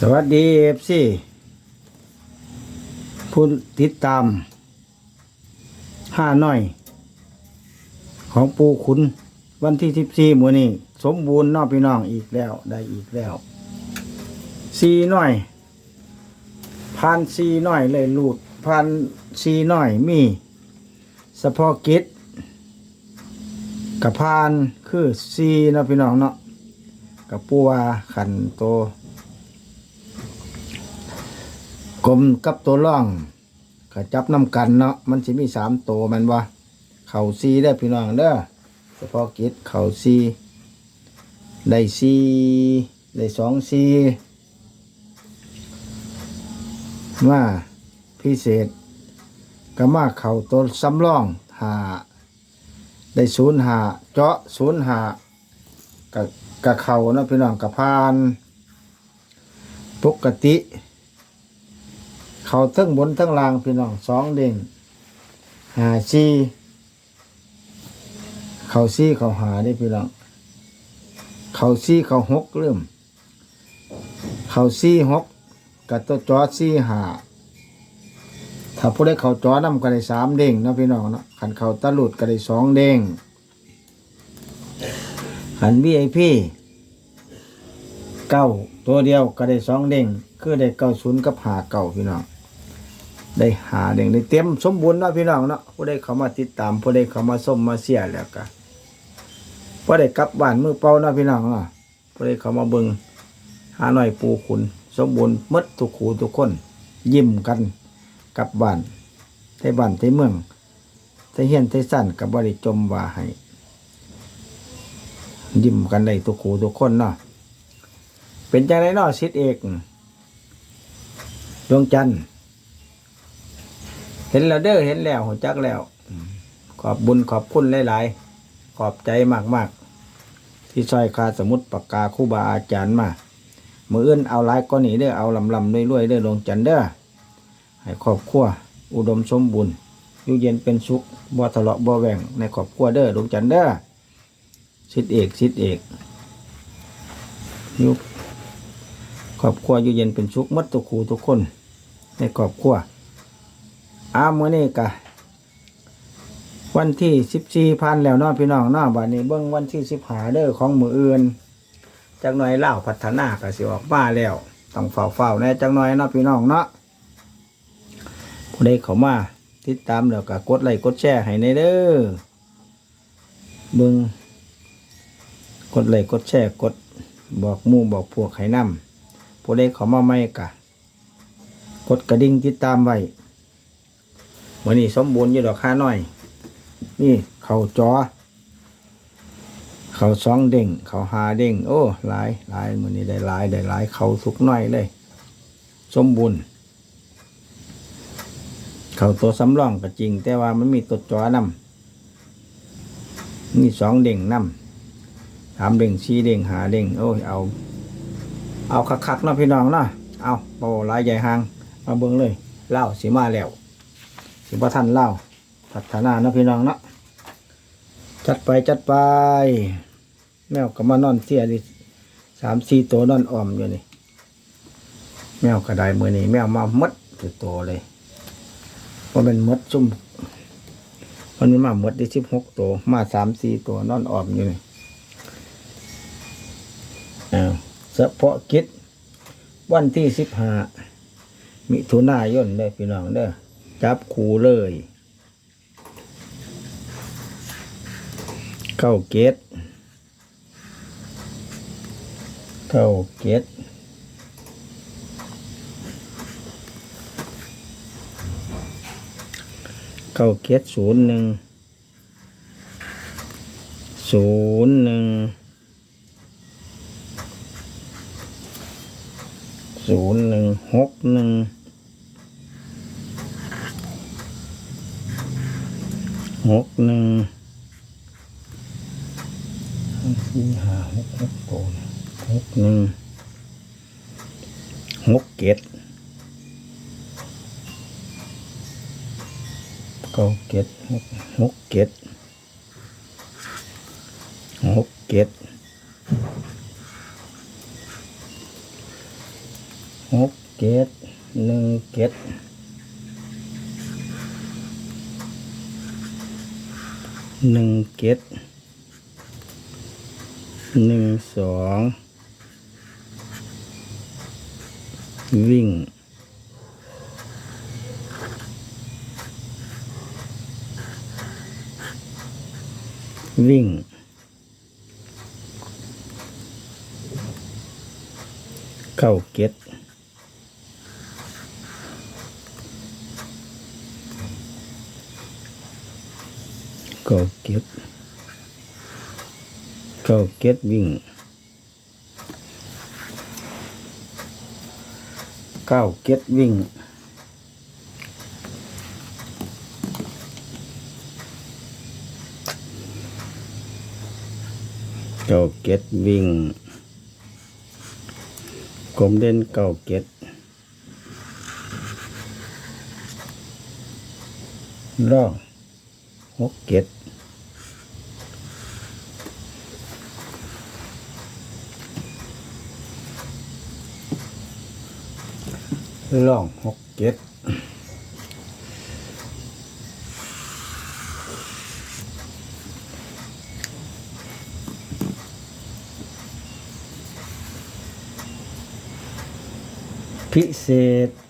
สวัสดีเอฟซีผู้ติดตามห้าน้อย ของปูขุน วันที่สิบสี่มือนี้ สมบูรณ์นอกพี่น้องอีกแล้ว ได้อีกแล้วสี่น้อยพันสี่น้อยเลยลูดพันสี่น้อยมีสะพอกิจกับพานคือสี่นะพี่น้องเนาะกับปูวาขันโต กลมกับตัวร่องก็จับน้ำกันเนาะมันสิมีสามตัวมันว่าเข่าซีได้พี่น้องเด้อเฉพาะกิจเข่าซีได้ซีได้สองซีมาพิเศษก็มาเข่าตัวสำรองหาได้ศูนย์หาเจาะศูนย์หากับกับเข่าเนาะพี่น้องกับพาน ปกติ เขาทั้งบนทั้งล่างพี่น้องสองเด้งหาซีเขาซีเขาหาได้พี่น้องเขาซีเขาหกเริ่ม เขาซีหกกับตัวจอซีหาถ้าผู้ได้เขาจอนำก็ได้สามเด้งนะพี่น้องเนาะขันเขาตะลุดก็ได้สองเด้งขันวีไอพีเก้าตัวเดียวก็ได้สองเด้งคือได้เก้าศูนย์กับหาเก้าพี่น้อง ได้หาเด้งได้เต็มสมบูรณ์เนาะพี่น้องเนาะผู้ใดเข้ามาติดตามผู้ใดเข้ามาส้มมาเสียแล้วก็ผู้ใดกลับบ้านมือเปล่าเนาะพี่น้องเนาะผู้ใดเข้ามาเบิงหาหน่อยปูขุน สมบูรณ์มดทุกขูทุกคน ยิ้มกันกลับบ้านไทบ้านไทเมืองไทเฮียนไทสั้นกับบริจมว่าให้ยิ้มกันได้ทุกขูทุกคนเนาะเป็นจังไรเนาะสิทธิเอกดวงจันทร์ ห็นแล้วเด้อเห็นแล้วหัวจักแล้วอืมขอบบุญขอบคุณหลาย ๆ ขอบใจมากๆ ที่ซอยคาสมุดปากกาครู่บาอาจารย์มามืออื่นเอาหลายก็หนีเด้อเอาลำลำๆรวยๆเด้อดวงจันทร์เด้อให้ครอบครัวอุดมสมบูรณ์อยู่เย็นเป็นสุขบ่ทะเลาะบ่แหว่งในครอบครัวเด้อดวงจันทร์เด้อสิทธิเอกสิทธิเอกอยู่ครอบครัวอยู่เย็นเป็นสุขหมัดทุกคู่ทุกคน ในครอบครัว อามื้อนี้กะวันที่สิบสี่พันแล้วเนาะพี่น้องเนาะบัดนี้เบิ่งวันที่สิบหาเด้อของมืออื่นจักหน่อยเล่าพัฒนาก็สิออกมาแล้วต้องเฝ้าเฝ้าแน่จักหน่อยเนาะพี่น้องเนาะผู้ใดเข้ามาติดตามแล้วก็กดไลค์กดแชร์ให้ในเด้อเบิ่งกดไลค์กดแชร์กดบอกมู่บอกพวกให้นำผู้ใดเข้ามาใหม่กะกดกระดิ่งติดตามไว้ มื่อนี้สมบูรณ์อยู่ดอกค่าน้อย นี่เขาจอ เขาสองเด้งเขาหาเด้งโอ้หลายหลายมื่อนี้ได้หลายได้หลายเขาสุกน้อยเลย สมบูรณ์เขาตัวสำรองก็จริง แต่ว่ามันมีตัวจอนำนี่สองเด้งนำสามเด้งสี่เด้งหาเด้งโอ้ยเอา เอาคักๆเนาะพี่น้องเนาะเอาโอ้ลายใหญ่หางมาเบิ่งเลยเล่าสีมาแล้ว สิบทันเล่าพัฒนาเนาะพี่น้องเนาะจัดไปจัดไป แมวก็มานอนเสียดิสามสี่ตัวนอนอ่อมอยู่นี่ แมวกระไดมือนี่แมวมาหมดตัวโตเลยว่าเป็นหมดซุ่มมันมีมาหมดได้สิบหกตัวมาสามสี่ตัวนอนอ่อมอยู่นี่เอาเฉพาะกิจวันที่สิบห้ามิถุนายนเด้อพี่น้องเด้อ จับคูเลยเข้าเกตเข้าเกตเข้าเกตศูนย์หนึ่งศูนย์หนึ่งศูนย์หนึ่งหกหนึ่ง หกหนึ่งสี่ห้าหกหกโกนหกหนึ่งหกเกตเก้าเกตหกหกเกตหกเกตหกเจ็ดหนึ่งเจ็ด หนึ่งเจ็ดหนึ่งสองวิ่งวิ่งเก้าเก็ดเก้าเก็ดเก้าเก็ดวิ่งเก้าเก็ดวิ่งเก้าเก็ดวิ่งกลมเด่นเก้าเก็ดร่อง หกเก็ดร่องหกเก็ดพิเศษ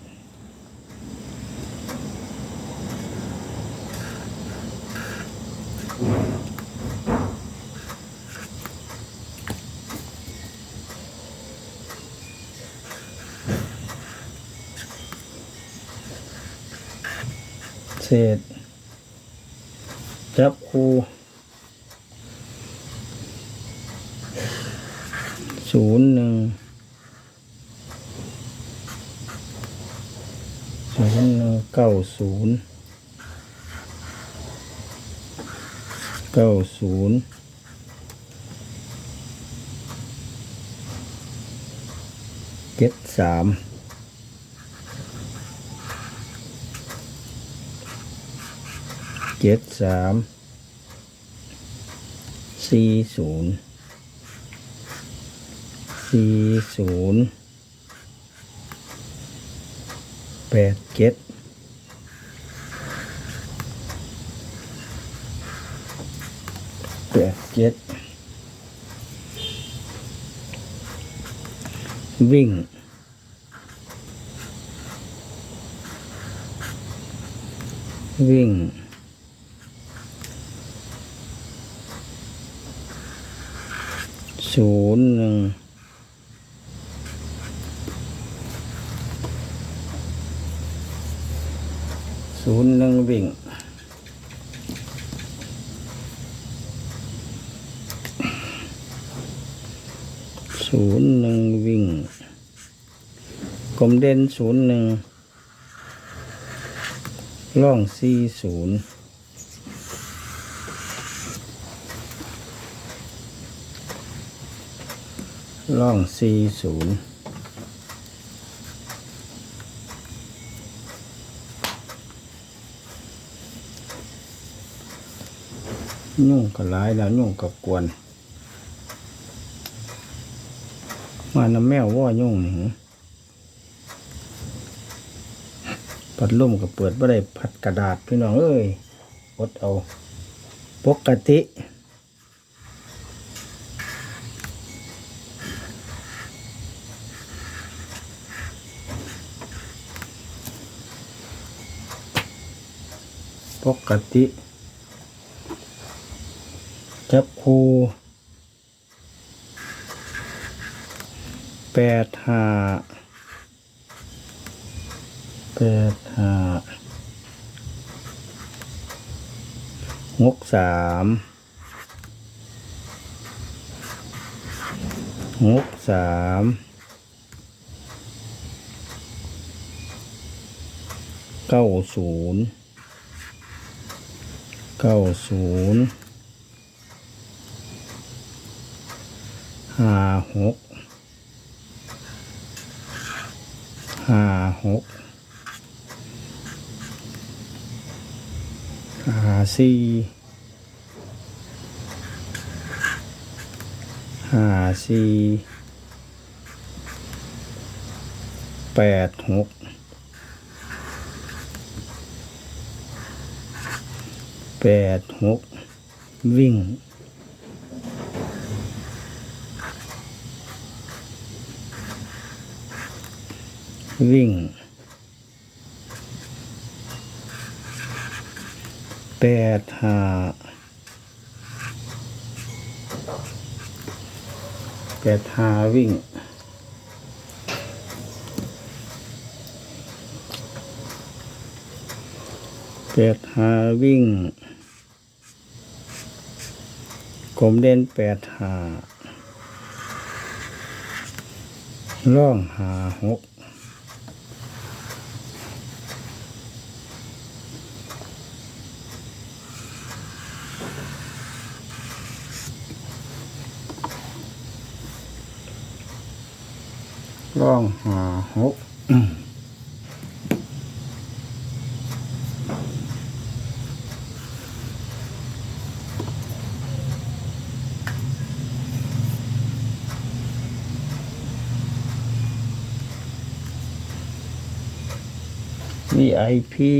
เศษ จับคูศูนย์หนึ่งศูนย์หนึ่งเก้าศูนย์เก้าศูนย์เจ็ดสาม เจ็ดสามสี่ศูนย์สี่ศูนย์แปดเจ็ดแปดเจ็ดวิ่งวิ่ง ศูนย์หนึ่งศูนย์หนึ่งวิ่งศูนย์หนึ่งวิ่งกลมเด่นศูนย์หนึ่งล่องสี่ศูนย์ ล่องสี่ศูนย์ยุ่งกับหลายแล้วยุ่งกับกวนมาน้ำแมวว่ายุ่งนี่หึพัดลมกับเปิดบ่ได้พัดกระดาษพี่น้องเอ้ยอดเอา ปกติ ปกติ จับคูแปดห้าแปดห้าหกสามหกสามเก้าศูนย์ เก้าศูนย์ห้าหกห้าหกห้าสี่ห้าสี่แปดหก ปดหกวิ่งวิ่งแปดห้าแปดห้าวิ่งแปดห้าวิ่ง กลมเด่นแปดหาล่องหาหกร่องหาหก วีไอพี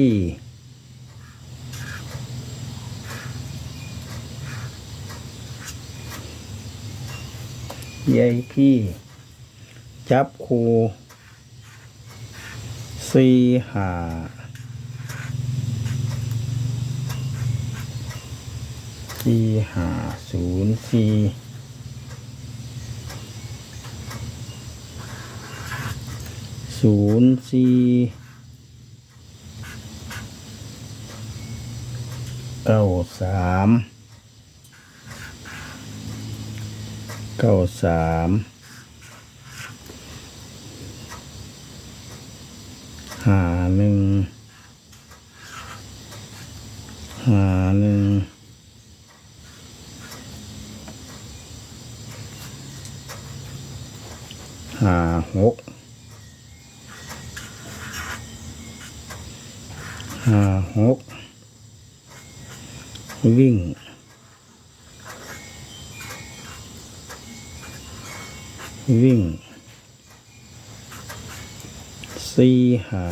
วีไอพีจับคูสี่หาสี่หาศูนย์สี่ศูนย์สี่ เก้าสามเก้าสามหาหนึ่งหาหนึ่งหาหกหาหก วิ่ง วิ่งสี่หา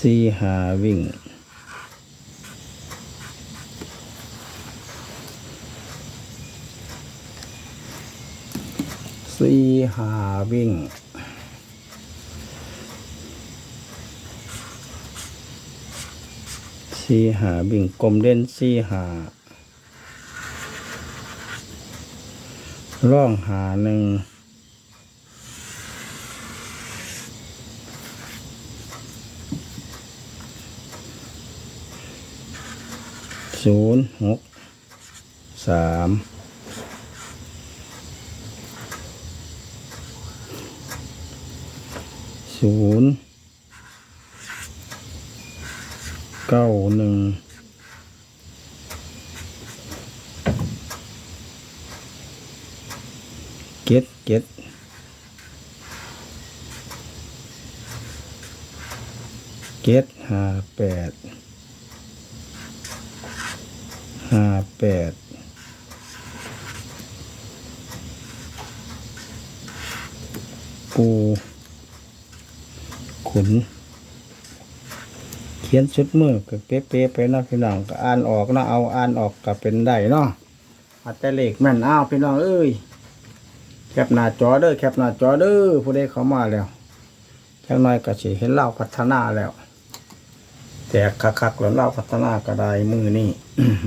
สี่หาวิ่งสี่หาวิ่ง สี่หาวิ่งกลมเด่นสี่หาร่องหาหนึ่งศูนย์หกสามศูนย์ เก้าหนึ่งเก็ดเก็ดเก็ดห้าแปดห้าแปดปูขุน ขียนชุดมือก็เป๊ะๆไปนะพี่น้องก็อ่านออกนะเอาอ่านออกก็เป็นได้เนาะอาจจะเลขแม่นอ้าวพี่น้องเอ้ยแคปหน้าจอเด้อแคปหน้าจอเด้อผู้ใดเข้ามาแล้วจังน้อยก็สิเห็นเล่าพัฒนาแล้วแจกคักๆแล้วเล่าพัฒนาก็ได้มือนี่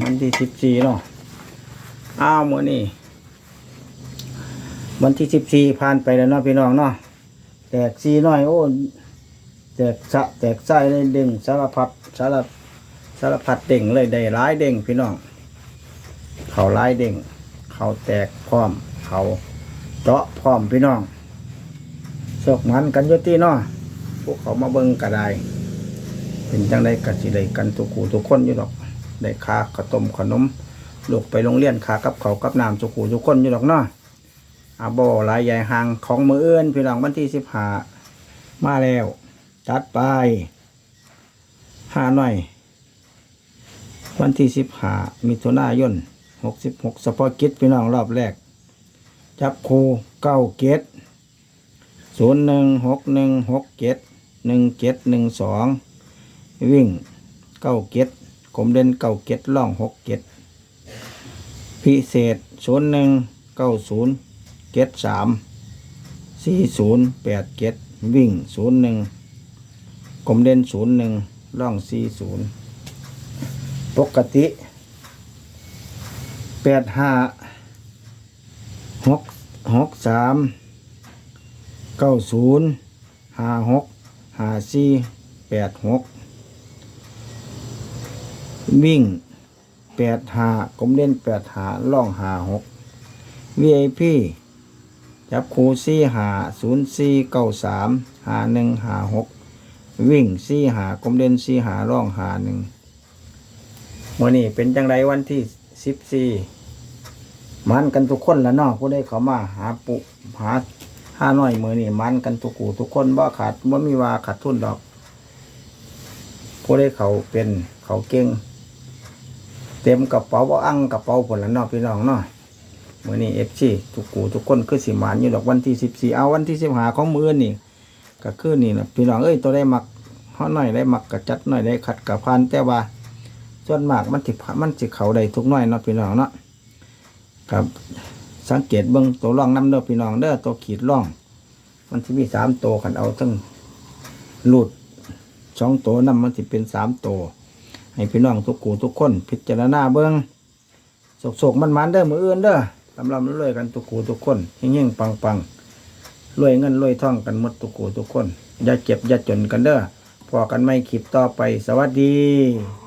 วันที่สิบสี่เนาะอ้าวมือนี่วันที่สิบสี่ผ่านไปแล้วเนาะพี่น้องเนาะแตกซีน้อยโอ้ ตกสะแตกไส้เลยเด้งสารพัดสารสารพัดเด้งเลยได้ร้ายเด้งพี่น้องเขาร้ายเด้งเขาแตกพร้อม เขาเจาะพร้อมพี่น้องสกมันกันอยตีเนาะพวกเขามาเบิ่งก็ได้เป็นจังได้กันสิได้กันทุกขูทุกคนอยู่ดอกได้ค่าขาวต้มขนมลูกไปโรงเรียนค่ากับเขากับน้ำทุกขูทุกคนอยู่ดอกเนาะอาบอลายใหญ่ห่างของมือเอื้นพี่น้องวันที่สิบห้ามาแล้ว จัดไปห้าหน่อย วันที่สิบห้ามิถุนายนหกสิบหกสปอร์กิจพี่น้องรอบแรก จับคูเก้าเกตศูนย์หนึ่งหกหนึ่งหกเจ็ดหนึ่งเจ็ดหนึ่งสองวิ่งเก้าเจ็ดกลมเด่นเก้าเจ็ดล่องหกเจ็ดพิเศษศูนย์หนึ่งเก้าศูนย์เจ็ดสามสี่ศูนย์แปดเจ็ดวิ่งศูนย์หนึ่ง กลมเด่นศูนย์หนึ่งล่องสี่ศูนย์ปกติแปดห้าหกหกสามเก้าศูนย์ห้าหกห้าสี่แปดหกวิ่งแปดหากลมเล่นแปดหาล่องหาหก VIP จับคูสี่หาศูนย์สี่เก้าสามหาหนึ่งหาหก วิ่งสี่หากลมเล่นสี่หาล่องหาหนึ่งมื่อนี้เป็นจังไรวันที่สิบสี่มันกันทุกคนล้วเนาะผู้ได้เขามาหาปุหาห้าน้อยมือนี่มันกันทุกกูทุกคนบ่ขาดบ่มีว่าขาดทุนดอก ผู้ได้เขาเป็นเขาเก่ง เต็มกระเป๋าบ่อั้งกระเป๋าผลละนาะพี่น้องเนาะมือนี่เอฟซีทุกกูทุกคนคือสิมานอยู่ดอกวันที่สิบสี่เอาวันที่สิบหาของมือนี่ก็คือนี่นะพี่น้องเอ้ยตัวได้มัก ห้อน้อยได้มักกระจัดหน้อยได้ขัดกระพันแต่ว่า ส่วนมากมันสิมันสิเขาได้ทุกหน้อยเนาะพี่น้องเนาะครับสังเกตเบิ้งตัวร่องน้ำเด้อพี่น้องเด้อตัวขีดร่อง มันจะมีสามตัวขันเอาทั้งหลุดสองตัวน้ำมันจะเป็นสามตัวให้พี่น้องทุกกูทุกคน พิจารณาเบิ้งโศกมันมันเด้อมืออื่นเด้อลำลำรวยกันทุกกูทุกคนเฮงๆปังๆรวยเงินรวยทองกันหมดทุกกูทุกคน อย่าเจ็บอย่าจนกันเด้อ พอกันไม่คลิปต่อไป สวัสดี